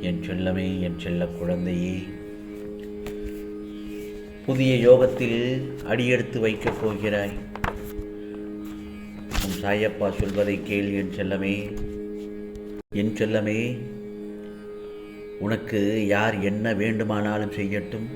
என் செல்லமே என் செல்ல குழந்தையே. புதிய யோகத்தில் அடியெடுத்து வைக்கப் போகிறாய். உன் சாயப்பா சொல்வதை கேள் என் செல்லமே. என் செல்லமே உனக்கு யார் என்ன வேண்டுமானாலும் செய்யட்டும்.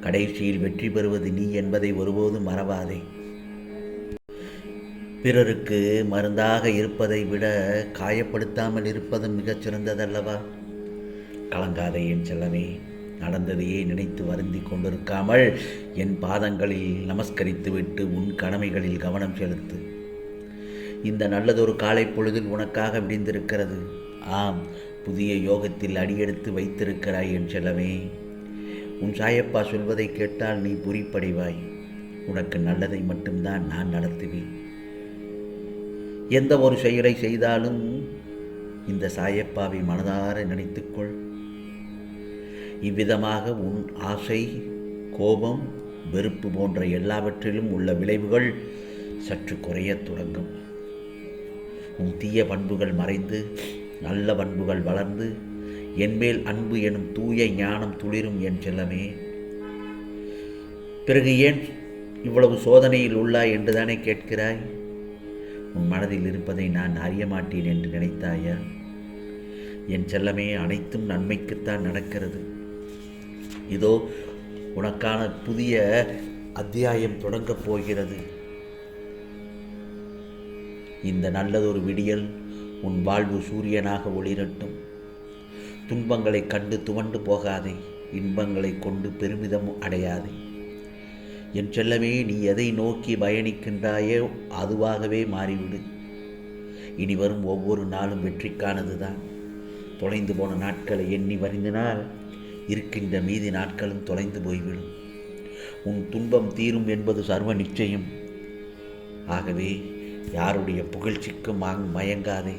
கடைசியில் வெற்றி பெறுவது நீ என்பதை ஒருபோதும் மறவாதே. பிறருக்கு மருந்தாக இருப்பதை விட காயப்படுத்தாமல் இருப்பது மிகச் சிறந்ததல்லவா? கலங்காதே என் செல்லமே நடந்ததையே நினைத்து வருந்தி கொண்டிருக்காமல் என் பாதங்களில் நமஸ்கரித்துவிட்டு உன் கடமைகளில் கவனம் செலுத்து. இந்த நல்லதொரு காலை பொழுதில் உனக்காக விடிந்திருக்கிறது. ஆம் புதிய யோகத்தில் அடியெடுத்து வைத்திருக்கிறாய் என் செல்லமே. உன் சாயப்பா சொல்வதை கேட்டால் நீ புரிப்படைவாய் உனக்கு நல்லதை மட்டும்தான் நான் நடத்துவேன். எந்த ஒரு செயலை செய்தாலும் இந்த சாயப்பாவை மனதார நினைத்துக்கொள். இவ்விதமாக உன் ஆசை கோபம் வெறுப்பு போன்ற எல்லாவற்றிலும் உள்ள விளைவுகள் சற்று குறையத் தொடங்கும். உன் தீய பண்புகள் மறைந்து நல்ல பண்புகள் வளர்ந்து என்மேல் அன்பு எனும் தூய ஞானம் துளிரும் என் செல்லமே. பிறகு ஏன் இவ்வளவு சோதனையில் உள்ளாய் என்றுதானே கேட்கிறாய்? உன் மனதில் இருப்பதை நான் அறிய மாட்டேன் என்று நினைத்தாயா? என் செல்லமே அனைத்தும் நன்மைக்குத்தான் நடக்கிறது. இதோ உனக்கான புதிய அத்தியாயம் தொடங்கப் போகிறது. இந்த நல்லதொரு விடியல் உன் வாழ்வு சூரியனாக ஒளிரட்டும். துன்பங்களை கண்டு துவண்டு போகாதே இன்பங்களை கொண்டு பெருமிதம் அடையாதே. என் செல்லமே நீ எதை நோக்கி பயணிக்கின்றாயோ அதுவாகவே மாறிவிடு. இனி வரும் ஒவ்வொரு நாளும் வெற்றிக்கானது தான் தொலைந்து போன நாட்களை எண்ணி வருந்தினால் இருக்கின்ற மீதி நாட்களும் தொலைந்து போய்விடும். உன் துன்பம் தீரும் என்பது சர்வ நிச்சயம். ஆகவே யாருடைய புகழ்ச்சிக்கும் மயங்காதே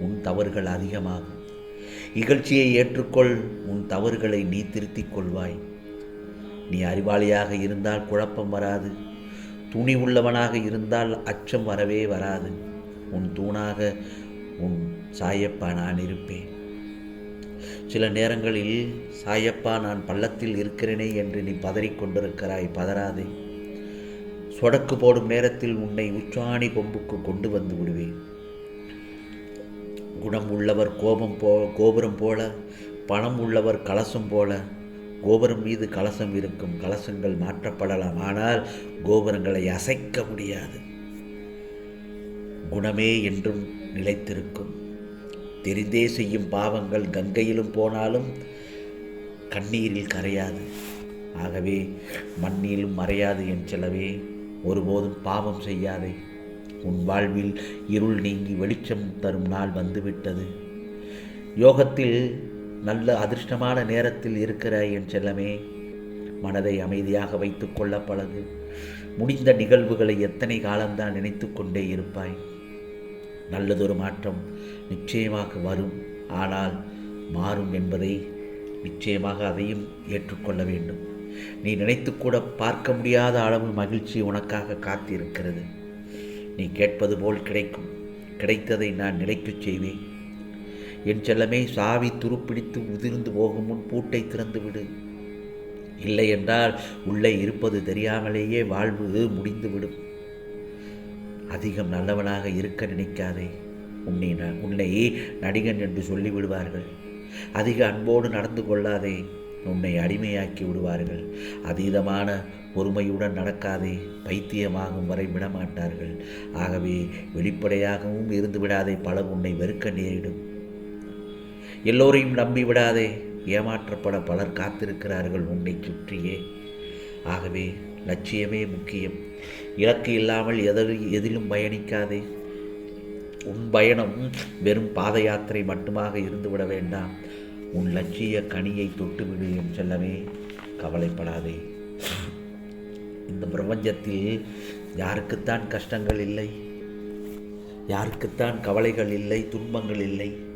உன் தவறுகள் அதிகமாகும். இகழ்ச்சியை ஏற்றுக்கொள் உன் தவறுகளை நீ திருத்திக் கொள்வாய். நீ அறிவாளியாக இருந்தால் குழப்பம் வராது. துணி உள்ளவனாக இருந்தால் அச்சம் வரவே வராது. உன் தூணாக உன் சாயப்பா நான் இருப்பேன். சில நேரங்களில் சாயப்பா நான் பள்ளத்தில் இருக்கிறேனே என்று நீ பதறிக்கொண்டிருக்கிறாய் பதறாதே. சொடக்கு போடும் நேரத்தில் உன்னை உச்சாணி கொம்புக்கு கொண்டு வந்து விடுவேன். குணம் உள்ளவர் கோபம் போ கோபுரம் போல பணம் உள்ளவர் கலசம் போல கோபுரம் மீது கலசம் இருக்கும் கலசங்கள் மாற்றப்படலாம். ஆனால் கோபுரங்களை அசைக்க முடியாது. குணமே என்றும் நிலைத்திருக்கும். தெரிந்தே செய்யும் பாவங்கள் கங்கையிலும் போனாலும் கண்ணீரில் கரையாது. ஆகவே மண்ணிலும் மறையாது என் செலவே ஒருபோதும் பாவம் செய்யாதே. உன் வாழ்வில் இருள் நீங்கி வெளிச்சம் தரும் நாள் வந்துவிட்டது. யோகத்தில் நல்ல அதிர்ஷ்டமான நேரத்தில் இருக்கிற என் செல்லமே மனதை அமைதியாக வைத்து கொள்ள பழகு. முடிந்த நிகழ்வுகளை எத்தனை காலம்தான் நினைத்து கொண்டே இருப்பாய்? நல்லதொரு மாற்றம் நிச்சயமாக வரும். ஆனால் மாறும் என்பதை நிச்சயமாக அதையும் ஏற்றுக்கொள்ள வேண்டும். நீ நினைத்து கூட பார்க்க முடியாத அளவு மகிழ்ச்சி உனக்காக காத்திருக்கிறது. நீ கேட்பது போல் கிடைக்கும். கிடைத்ததை நான் நிலைக்குச் செய்வேன். என் செல்லமே சாவி துருப்பிடித்து உதிர்ந்து போகும் முன் பூட்டை திறந்து விடு இல்லை என்றால் உள்ளே இருப்பது தெரியாமலேயே வாழ்வு முடிந்துவிடும். அதிகம் நல்லவனாக இருக்க நினைக்காதே. உன்னை ந- உன்னை நடிகன் என்று சொல்லி விடுவார்கள் அதிக அன்போடு நடந்து கொள்ளாதே. உன்னை அடிமையாக்கி விடுவார்கள். அதீதமான பொறுமையுடன் நடக்காதே. பைத்தியமாகும் வரை விடமாட்டார்கள். ஆகவே வெளிப்படையாகவும் இருந்து விடாதே. பலர் உன்னை வெறுக்க நேரிடும். எல்லோரையும் நம்பி விடாதே ஏமாற்றப்பட பலர் காத்திருக்கிறார்கள் உன்னை சுற்றியே. ஆகவே லட்சியமே முக்கியம். இலக்கு இல்லாமல் எதில் எதிலும் பயணிக்காதே. உன் பயணம் வெறும் பாத யாத்திரை மட்டுமாக இருந்துவிட வேண்டாம். உன் லட்சிய கனியை தொட்டுவிடு என் செல்லமே. கவலைப்படாதே. இந்த பிரபஞ்சத்தில் யாருக்குத்தான் கஷ்டங்கள் இல்லை. யாருக்குத்தான் கவலைகள் இல்லை துன்பங்கள் இல்லை.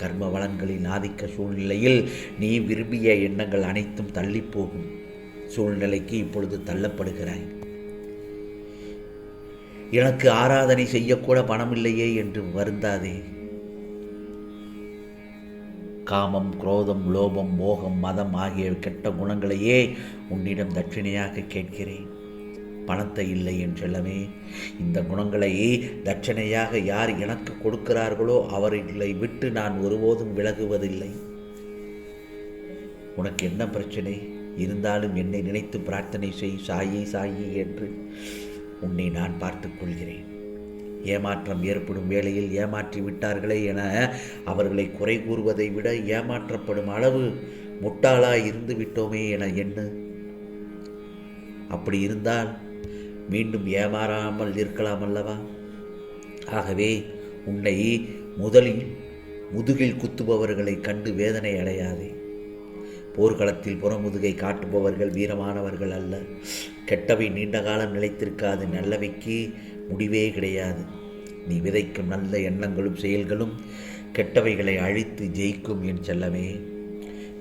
கர்ம வளன்களின் ஆதிக்க சூழ்நிலையில் நீ விரும்பிய எண்ணங்கள் அனைத்தும் தள்ளிப்போகும். சூழ்நிலைக்கு இப்பொழுது தள்ளப்படுகிறாய். எனக்கு ஆராதனை செய்யக்கூட பணமில்லையே என்று வருந்தாதே. காமம் குரோதம் லோபம் மோகம் மதம் ஆகிய கெட்ட குணங்களையே உன்னிடம் தட்சிணையாக கேட்கிறேன். பணத்தை இல்லை என் செல்லமே. இந்த குணங்களை தட்சணையாக யார் எனக்கு கொடுக்கிறார்களோ அவர்களை விட்டு நான் ஒருபோதும் விலகுவதில்லை. உனக்கு என்ன பிரச்சனை? இருந்தாலும் என்னை நினைத்து பிரார்த்தனை செய் சாயி சாயி என்று உன்னை நான் பார்த்துக் கொள்கிறேன். ஏமாற்றம் ஏற்படும் வேளையில் ஏமாற்றி விட்டார்களே என அவர்களை குறை கூறுவதை விட ஏமாற்றப்படும் அளவு முட்டாளாய் இருந்து விட்டோமே என எண்ணு. அப்படி இருந்தால் மீண்டும் ஏமாறாமல் இருக்கலாம் அல்லவா? ஆகவே உன்னை முதலில் முதுகில் குத்துபவர்களை கண்டு வேதனை அடையாதே. போர்க்களத்தில் புறமுதுகை காட்டுபவர்கள் வீரமானவர்கள் அல்ல. கெட்டவை நீண்ட காலம் நிலைத்திருக்காது. நல்லவைக்கு முடிவே கிடையாது. நீ விதைக்கும் நல்ல எண்ணங்களும் செயல்களும் கெட்டவைகளை அழித்து ஜெயிக்கும் என் செல்லமே.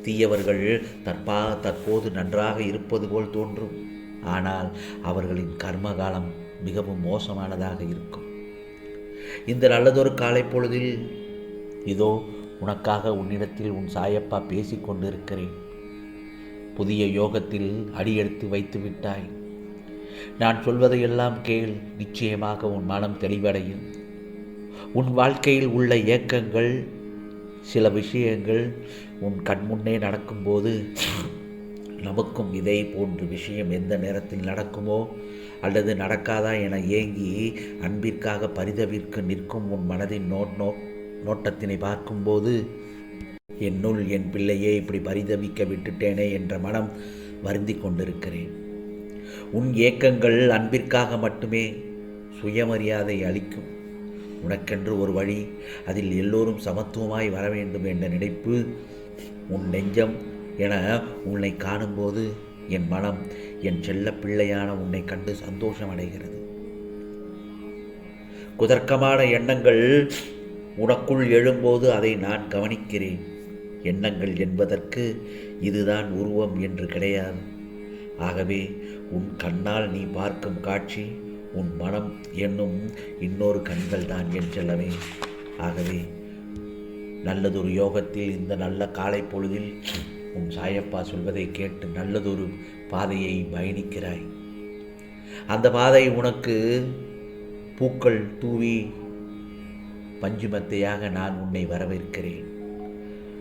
தீயவர்கள் தற்பா தற்போது நன்றாக இருப்பது போல் தோன்றும். ஆனால் அவர்களின் கர்மகாலம் மிகவும் மோசமானதாக இருக்கும். இந்த நல்லதொரு காலை பொழுதில் இதோ உனக்காக உன்னிடத்தில் உன் சாயப்பா பேசிக்கொண்டிருக்கிறேன் புதிய யோகத்தில் அடியெடுத்து வைத்து விட்டாய். நான் சொல்வதையெல்லாம் கேள் நிச்சயமாக உன் மனம் தெளிவடையும். உன் வாழ்க்கையில் உள்ள ஏக்கங்கள் சில விஷயங்கள் உன் கண்முன்னே நடக்கும்போது நமக்கும் இதே போன்ற விஷயம் எந்த நேரத்தில் நடக்குமோ அல்லது நடக்காதா என ஏங்கி அன்பிற்காக பரிதவிற்கு நிற்கும் உன் மனதின் நோட் நோ நோட்டத்தினை பார்க்கும்போது என்னுள் என் பிள்ளையே இப்படி பரிதவிக்க விட்டுட்டேனே என்ற மனம் வருந்தி கொண்டிருக்கிறேன். உன் ஏக்கங்கள் அன்பிற்காக மட்டுமே சுயமரியாதை அளிக்கும். உனக்கென்று ஒரு வழி அதில் எல்லோரும் சமத்துவமாய் வர வேண்டும் என்ற நினைப்பு உன் நெஞ்சம் என உன்னை காணும்போது என் மனம் என் செல்ல பிள்ளையான உன்னை கண்டு சந்தோஷம் அடைகிறது குதர்க்கமான எண்ணங்கள் உனக்குள் எழும்போது அதை நான் கவனிக்கிறேன். எண்ணங்கள் என்பதற்கு இதுதான் உருவம் என்று கிடையாது. ஆகவே உன் கண்ணால் நீ பார்க்கும் காட்சி உன் மனம் என்னும் இன்னொரு கண்கள் தான் என் செல்லவே ஆகவே நல்லதொரு யோகத்தில் இந்த நல்ல காலை பொழுதில் உன் சாயப்பா சொல்வதை கேட்டு நல்லதொரு பாதையை பயணிக்கிறாய். அந்த பாதை உனக்கு பூக்கள் தூவி பஞ்சுமத்தையாக நான் உன்னை வரவேற்கிறேன்.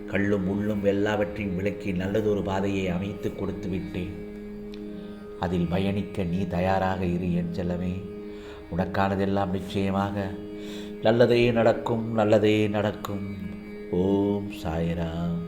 கள்ளும் உள்ளும் எல்லாவற்றையும் விளக்கி நல்லதொரு பாதையை அமைத்து கொடுத்து விட்டேன். அதில் பயணிக்க நீ தயாராக இரு என் செல்லமே. உனக்கானதெல்லாம் நிச்சயமாக நல்லதே நடக்கும் நல்லதே நடக்கும். ஓம் சாய்ராம்.